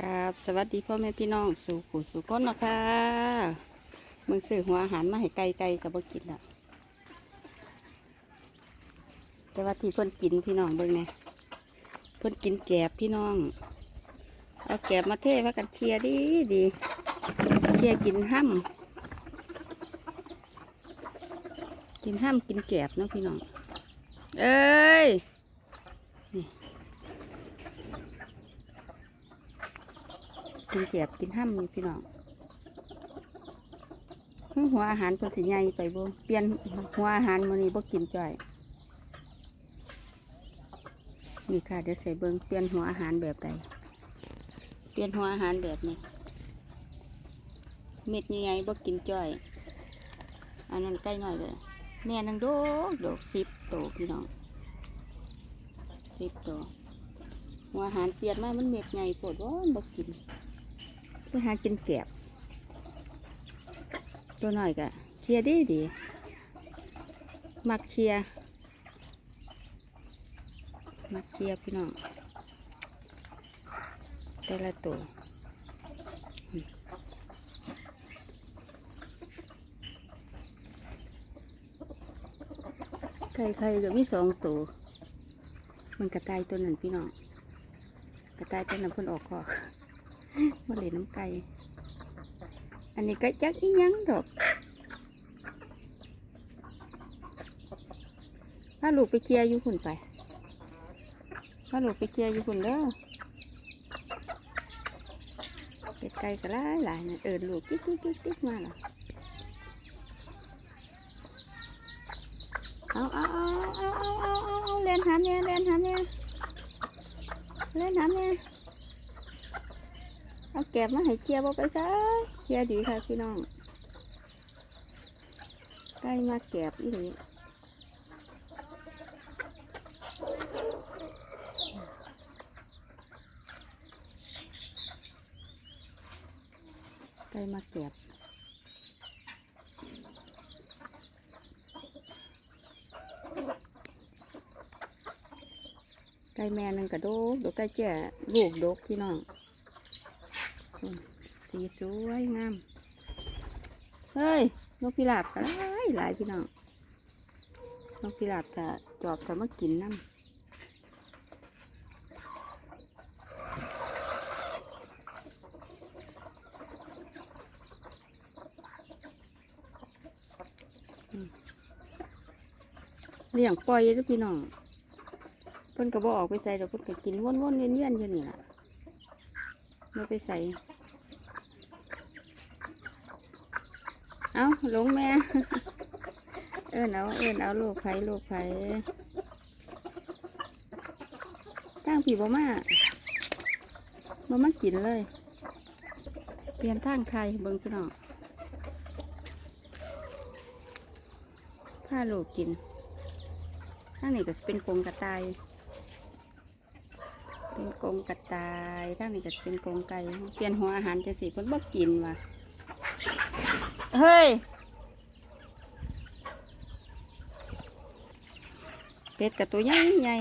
กับสวัสดีพ่อแม่พี่น้องสู่ขู่สู่ก้นนะคะมึงซื้อหัวอาหารมาให้ไก่ไก่กับบกินละแต่ว่าที่เพิ่นกินพี่น้องเบิ่งไงเพิ่นกินแกบพี่น้อง เอาแกบมาเทว่ากันเชียร์ดีดีเชียร์กินห้ำกินห้ำกินแกบเนาะพี่น้อง เอ้ย กินเจียบกินห้ำนี่พี่น้องเพิ่งหัวอาหารคนสิใหญ่ไปบ่เปลี่ยนหัวอาหารมื้อนี้บ่กินจ่อยนี่ค่ะเดี๋ยวใส่เบิงเปลี่ยนหัวอาหารแบบใดเปลี่ยนหัวอาหารแบบนี้เม็ดใหญ่ๆบ่กินจ่อยอันนั้นใกล้หน่อยเลยแม่นังโดกโดกสิบโตพี่น้องสิบโตหัวอาหารเปลี่ยนมามันเม็ดใหญ่ปวดว่าบ่กิน ไปหากินแกบตัวหน่อยกะเคลียร์ดีดีมักเคลียร์มักเคลียร์พี่น้องแต่ละตัวไก่ไข่ก็มีสองตัว มันกระต่ายตัวหนั้นพี่น้อง กระต่ายตัวนั้นเพิ่นออกคอก มาเล่นน้ำไก่อันนี้ก็จักอียังดอกถ้าลูกไปเคลียร์อยู่หุ่นไปถ้าลูกไปเคลียร์อยู่หุ่นแล้วเป็ดไก่ก็หลายหลายนะเออลูกกิ๊กกิ๊กกิ๊กกิ๊มาหรอเอาเอาเอาเอาเอาเอาเล่นหามเนี่ยเล่นหามเนี่ยเล่นหามเนี่ย เอาแก็บมาให้เคียบ่ไปซะเคียดีค่ะพี่น้องใกล้มาแก็บอีหลีใกล้มาแก็บไก่แม่นึงกระโดกดกไก่แจ้ลูกดกพี่น้อง สีสวยงาม เฮ้ย นกพิราบก็หลายหลายพี่น้อง นกพิราบก็จอบก็มากินน้ำเลี้ยงปล่อยเด้อพี่น้องเพิ่นก็บอออกไปใส่ดอกเพิ่นก็กินวนๆเวียนๆอยู่นี่ล่ะ ไม่ไปใส่ เอาหลงแม่ เอินเอา เอินเอาลูกไผ่ลูกไผ่ตั้งผีบ่มาบ่มากินเลย เปลี่ยนทางไทยเบิ่งพี่น้องถ้าลูกกินทางนี้ก็จะเป็นกรงกระต่าย เป็นกรงกระต่ายถ้านี่ก็เป็นกรงไก่เปลี่ยนหัวอาหารจะสิเพิ่นบ่กินว่ะเฮ้ยเป็ดกับตัวใหญ่ใหญ่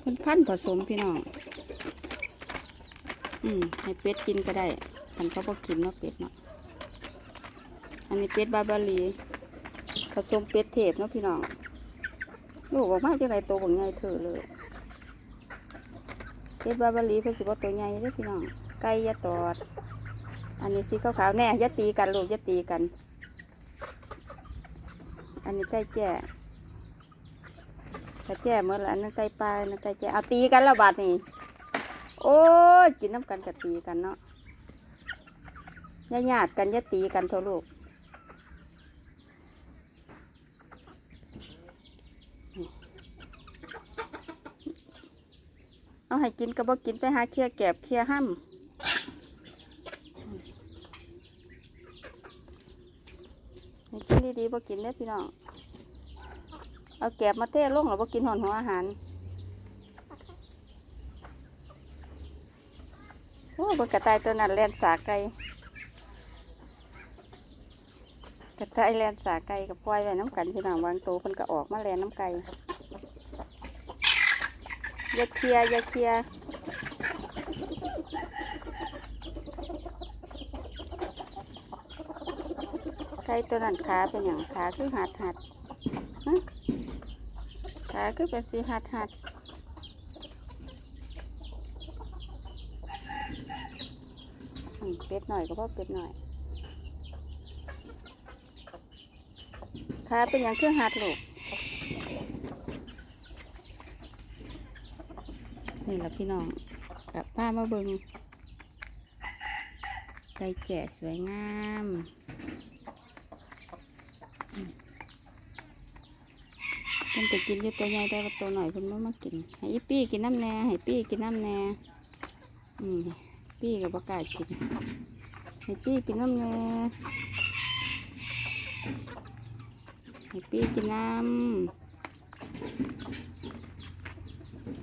เพิ่นพันธุ์ผสมพี่น้อง อืมให้เป็ดกินก็ได้ทันเขาบ่กินเนาะเป็ดเนาะ อันนี้เป็ดบาบารีผสมเป็ดเทพเนาะพี่น้อง ลูกออกมาจังไรโตบังใหญ่เถอะเลยเป็ดบาบารีเพิ่นสิบ่ตัวใหญ่เด้พี่น้องไก่ยาตอด อันนี้สีขาวๆแน่ย่าตีกันลูกย่าตีกัน อันนี้ไก่แจ้ไก่แจ้เมื่อละอันนั้นไก่ปลาอันนั้นไก่แจ้เอาตีกันแล้วบาดนี่โอ้ยกินน้ำกันกับตีกันเนาะอย่าหยาดกันย่าตีกันเถอะลูก เอาให้กินก็บ่กินไปหาเคลียแกบเคลียห้ำให้กินดีๆบ่กินเด้อพี่น้อง เอาแกบมาเทลงแล้วบ่กินหอนหัวอาหาร โอ้บนกระต่ายตัวนั้นแลนสาไก่กระต่ายแลนสาไก่กับปล่อยไว้น้ำกันพี่น้องวางตัวเพิ่นก็ออกมาแลนน้ำไก่ อย่าเคลียอย่าเคลียไก่ตัวนั้นขาเป็นอย่างขาคือหัดหัดขาคือเป็นสีหัดหัดเป็ดหน่อยก็พอเป็ดหน่อยขาเป็นอย่างคือหัดลูก นี่แหละพี่น้องกับผ้ามาเบิงไก่แก่สวยงามเพิ่นไปกินอยู่ตัวใหญ่ได้ว่าตัวหน่อยเพิ่นบ่มากินให้อีปี้กินน้ำแหน่ให้ปี้กินน้ำแหน่อืมปี้กับบ่กล้ากินให้ปี้กินน้ำแหน่ให้ปี้กินน้ำ